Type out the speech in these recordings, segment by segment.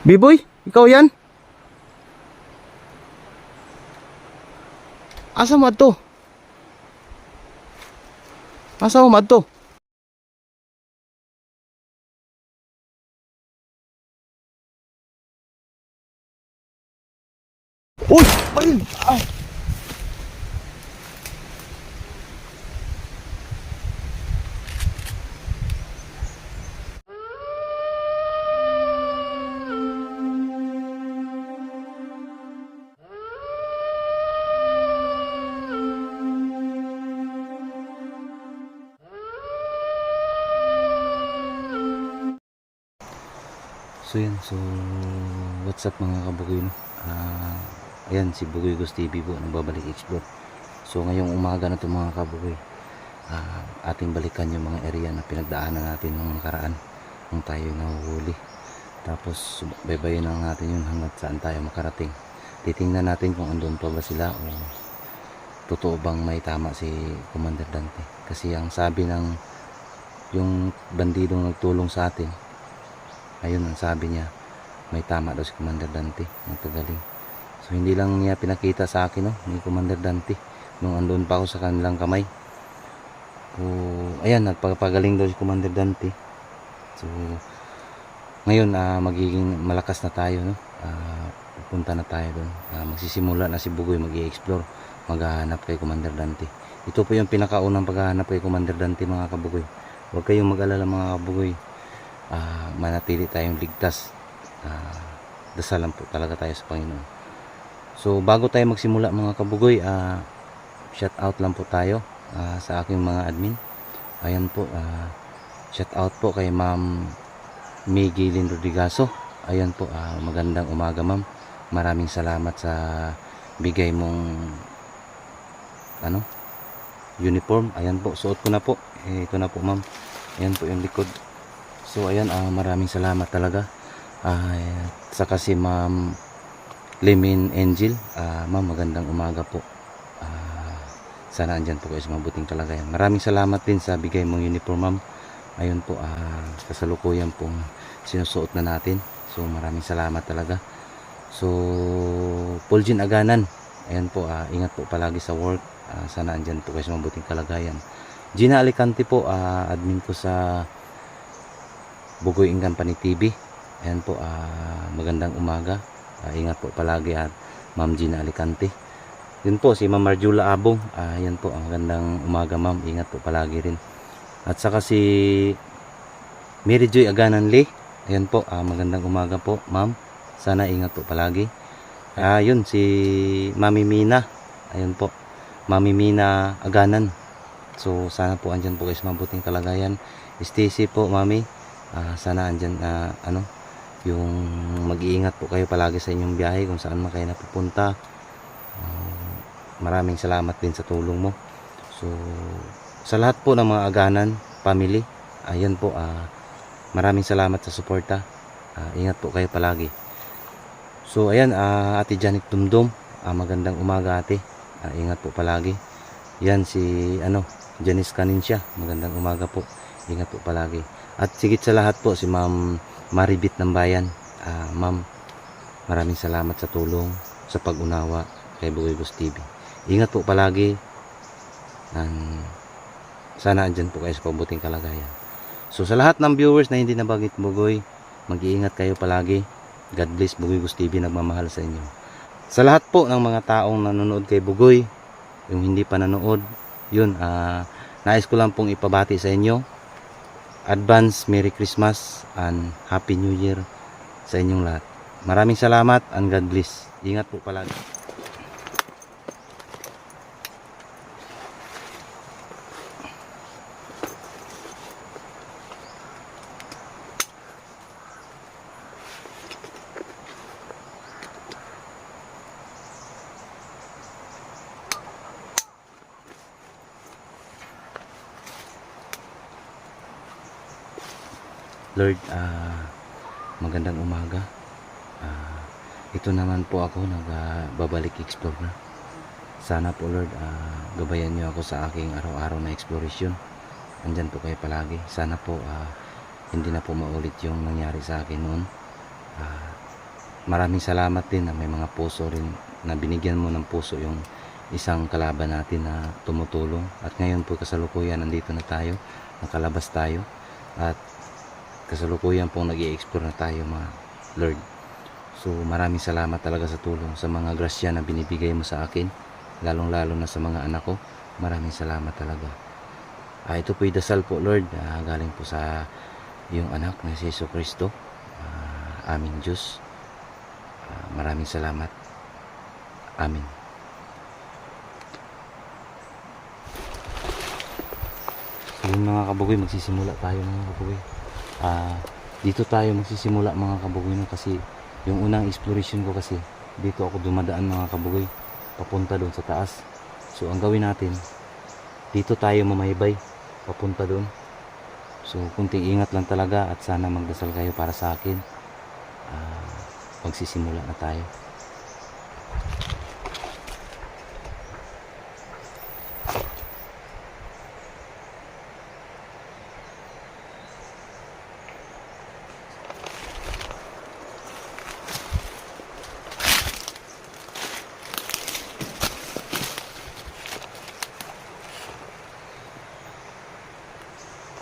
Biboy, ikaw yan? Asa mo adto? Asa mo adto? So yun, so what's up mga kabugoy no? Ah, ayan si Bugoy Ghost TV po nagbabalik explore. So ngayong umaga na to mga kabugoy. ah, ating balikan yung mga area na pinagdaanan natin nung nakaraan nung tayo nahuhuli. Tapos baybayin lang natin yun hanggat saan tayo makarating. Titingnan natin kung andun pa ba sila o totoo bang may tama si Commander Dante. Kasi ang sabi ng yung bandidong nagtulong sa atin ayun ang sabi niya. May tama daw si Commander Dante ang pagaling so hindi lang niya pinakita sa akin no, ni Commander Dante nung andun pa ako sa kanilang kamay. O ayan nagpapagaling daw si Commander Dante. So ngayon ah, magiging malakas na tayo no? Ah, pupunta na tayo doon. Ah, magsisimula na si Bugoy mag explore maghahanap kay Commander Dante. Ito po yung pinakaunang paghahanap kay Commander Dante mga kabugoy. Huwag kayong mag-alala mga kabugoy ah, manatili tayong ligtas. Ah, dasalan po talaga tayo sa Panginoon. So bago tayo magsimula mga kabugoy, ah, shout out lang po tayo ah, sa aking mga admin. Ayan po, ah, shout out po kay Ma'am Miggy Lin Rodrigaso. Ayan po, ah, magandang umaga ma'am. Maraming salamat sa bigay mong ano uniform. Ayan po, suot ko na po. Eh, ito na po ma'am. Ayan po yung likod. So ayan, ah, maraming salamat talaga. Ah, saka si Ma'am Limin Angel. Ah, ma'am, magandang umaga po. Ah, sana andyan po kayo sa mabuting kalagayan. Maraming salamat din sa bigay mong uniform, ma'am. Ayun po, ah, kasalukuyan pong sinusuot na natin. So maraming salamat talaga. So, Paulgin Aganan. Ayan po, ah, ingat po palagi sa work. Ah, sana andyan po kayo sa mabuting kalagayan. Gina Alicante po, ah, admin ko sa Bugoy Company TV. Ayan po, ah, magandang umaga. Ah, ingat po palagi at Ma'am Gina Alicante. Yun po, si Ma'am Marjula Abong. Ah, ayan po, ang magandang umaga ma'am. Ingat po palagi rin. At saka si Mary Joy Aganan Lee. Ayan po, ah, magandang umaga po ma'am. Sana ingat po palagi. Yun, si Mami Mina. Ayan po, Mami Mina Aganan. So, sana po andyan po sa mabuting kalagayan. Stacy po, Mami. Ah, sana andyan na ano yung mag-iingat po kayo palagi sa inyong biyahe kung saan man kayo napupunta. Ah, maraming salamat din sa tulong mo. So sa lahat po ng mga aganan family ayan po ah, maraming salamat sa suporta. Ah, ingat po kayo palagi. So ayan ah, ate Janet Dumdum ah, magandang umaga ate. Ah, ingat po palagi. Yan si ano Janice Canincia magandang umaga po. Ingat po palagi at sigit sa lahat po si Ma'am Maribit ng Bayan. Ah, ma'am, maraming salamat sa tulong, sa pag-unawa kay Bugoy Bus TV. Ingat po palagi. And sana andyan po kayo sa pabuting kalagayan. So sa lahat ng viewers na hindi nabagit Bugoy, mag-iingat kayo palagi. God bless Bugoy Bus TV, nagmamahal sa inyo. Sa lahat po ng mga taong nanonood kay Bugoy, yung hindi pa nanood, yun, ah, nais ko lang pong ipabati sa inyo advance Merry Christmas and Happy New Year sa inyong lahat. Maraming salamat and God bless. Ingat po palagi. Lord, ah, magandang umaga. Ah, ito naman po ako nagbabalik explore na. Sana po Lord, ah, gabayan niyo ako sa aking araw-araw na exploration. Andyan po kayo palagi. Sana po ah, hindi na po maulit yung nangyari sa akin noon. Ah, maraming salamat din na may mga puso rin na binigyan mo ng puso yung isang kalaban natin na tumutulong at ngayon po kasalukuyan nandito na tayo nakalabas tayo at kasalukuyan pong nag explore na tayo mga Lord. So maraming salamat talaga sa tulong sa mga grasya na binibigay mo sa akin lalong lalo na sa mga anak ko. Maraming salamat talaga. Ah, ito po'y dasal po Lord ah, galing po sa yung anak na si Yeso Kristo. Ah, aming Diyos. Ah, maraming salamat. Amin So yun mga kabugoy, magsisimula tayo mga kabugoy. Ah, dito tayo magsisimula mga kabugoy no kasi yung unang exploration ko kasi dito ako dumadaan mga kabugoy papunta doon sa taas. So ang gawin natin dito tayo mamaybay papunta doon. So kunting ingat lang talaga at sana magdasal kayo para sa akin. Ah, magsisimula na tayo.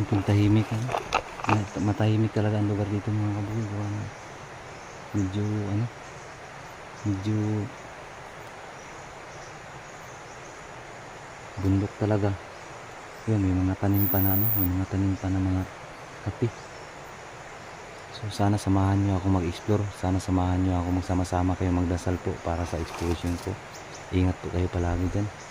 Kunting tahimik ano. Ma- Matahimik talaga ang lugar dito mga ng medyo ano medyo bundok talaga. Yun may mga tanim pa na ano may mga tanim pa na mga kape. So sana samahan nyo ako mag-explore. Sana samahan nyo ako magsama-sama kayo magdasal po para sa exploration ko. Ingat po kayo palagi dyan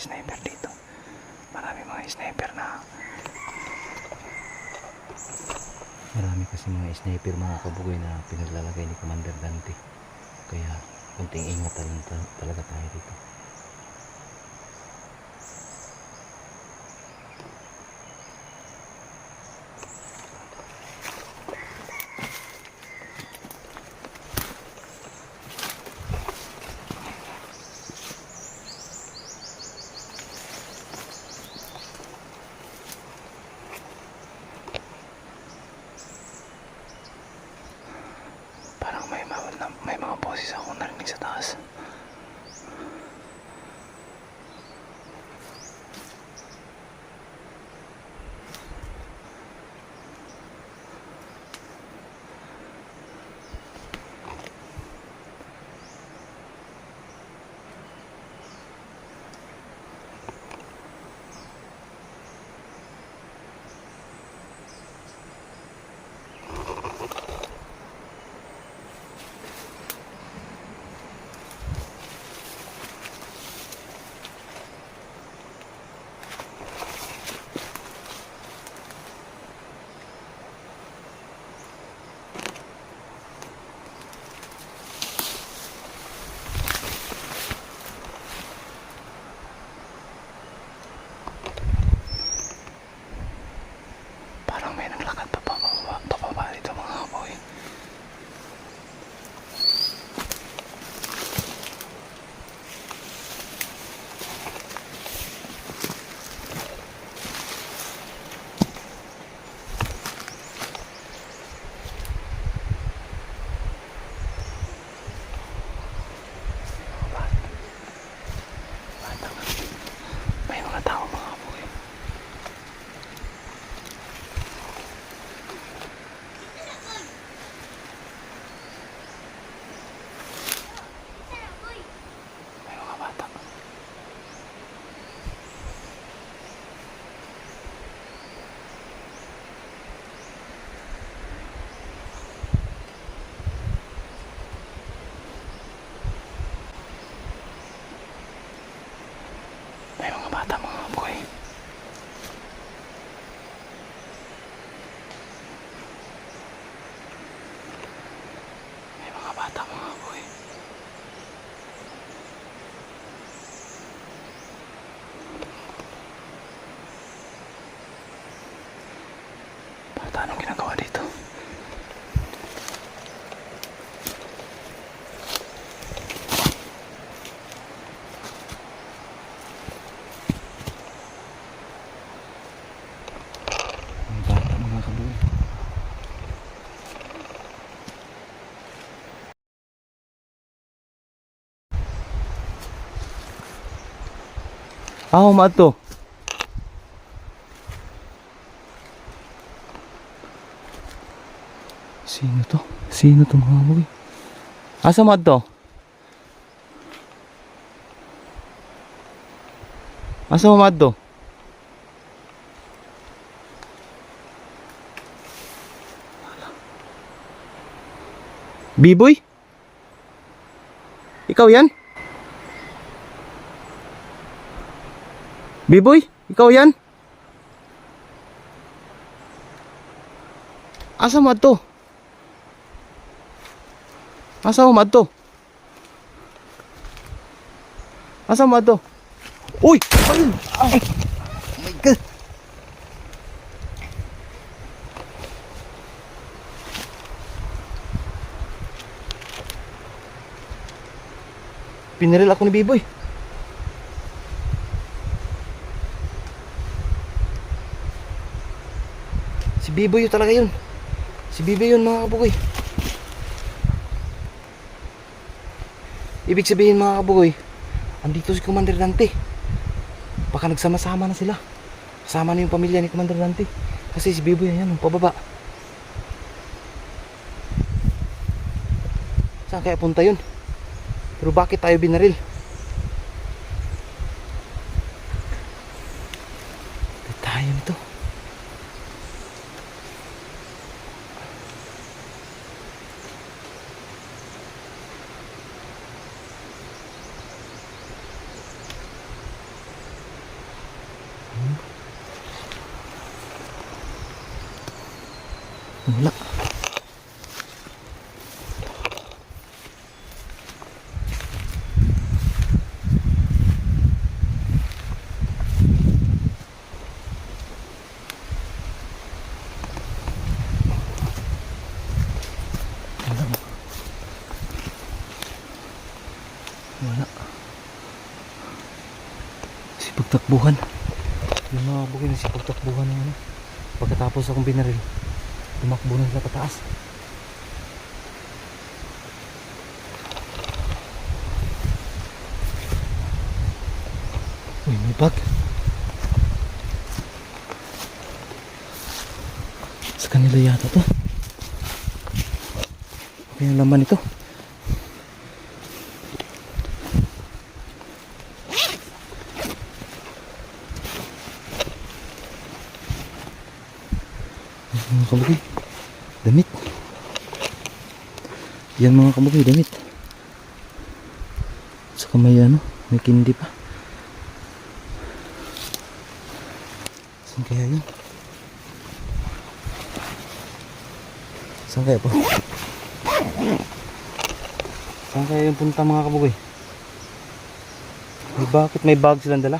sniper dito. Marami mga sniper na Marami kasi mga sniper mga kabugoy na pinaglalagay ni Commander Dante. Kaya kunting ingat talaga, tayo dito. Ah, umaad to. Sino to? Sino to mga kabugoy? Asa umaad to? Asa umaad to? Biboy? Ikaw yan? Biboy? Ikaw yan? Asa mo to? Asa mo to? Asa mo to? Uy! Ayun! Ah! Oh my God! Pinaril ako ni Biboy. Biboy talaga yun. Si Biboy yun mga kabugoy. Ibig sabihin mga kabugoy, andito si Commander Dante. Baka nagsama-sama na sila. Kasama na yung pamilya ni Commander Dante. Kasi si Biboy yan, pababa. Saan kaya punta yun? Pero bakit tayo binaril? Sipagtakbuhan. Yung mga bukid na sipagtakbuhan ng ano. Pagkatapos akong binaril, tumakbo na sila pataas. Uy, may bag. Sa kanila yata to. Okay yung laman ito. Mga kabugay, damit. Yan mga kabugay, damit. Saka may ano, may kindi pa. Saan kaya yun? Saan kaya po? Saan kaya yung punta mga kabugay? Ay, bakit may bag silang dala?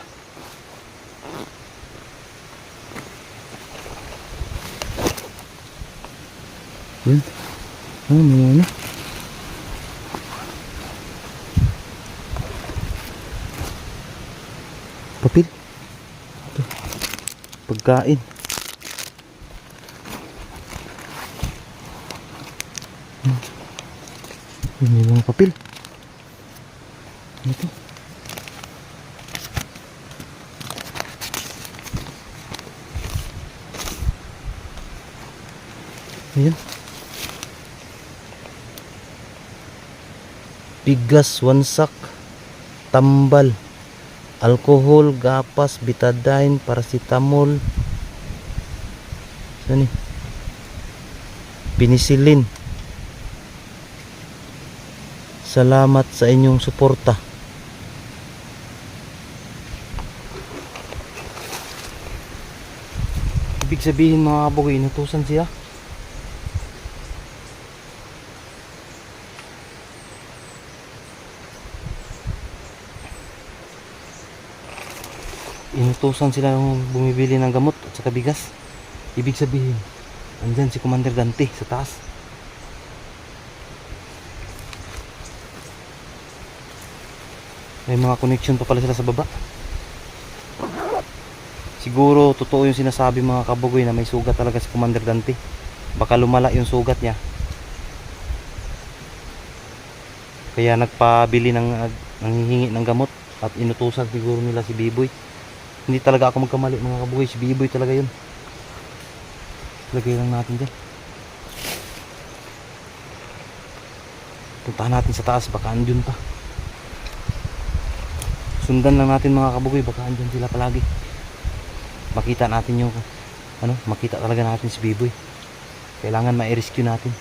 Yun. Ah, may ano. Papel. Ito. Pagkain. Hmm. Yun, may mga papel. Ito. Ayan. Bigas wansak tambal alcohol gapas betadine paracetamol ano ni penicillin. Salamat sa inyong suporta. Ibig sabihin mga kabugoy inutusan siya inutusan sila ng bumibili ng gamot at saka bigas. Ibig sabihin andyan si Commander Dante sa taas. May mga connection pa pala sila sa baba. Siguro totoo yung sinasabi mga kabugoy na may sugat talaga si Commander Dante. Baka lumala yung sugat niya. Kaya nagpabili ng nanghihingi ng gamot at inutusan siguro nila si Biboy hindi talaga ako magkamali mga kabugoy si Biboy talaga yun. Lagay lang natin dyan. Puntahan natin sa taas baka andyan pa. Sundan lang natin mga kabugoy baka andyan sila palagi. Makita natin yung ano makita talaga natin si Biboy kailangan ma-rescue natin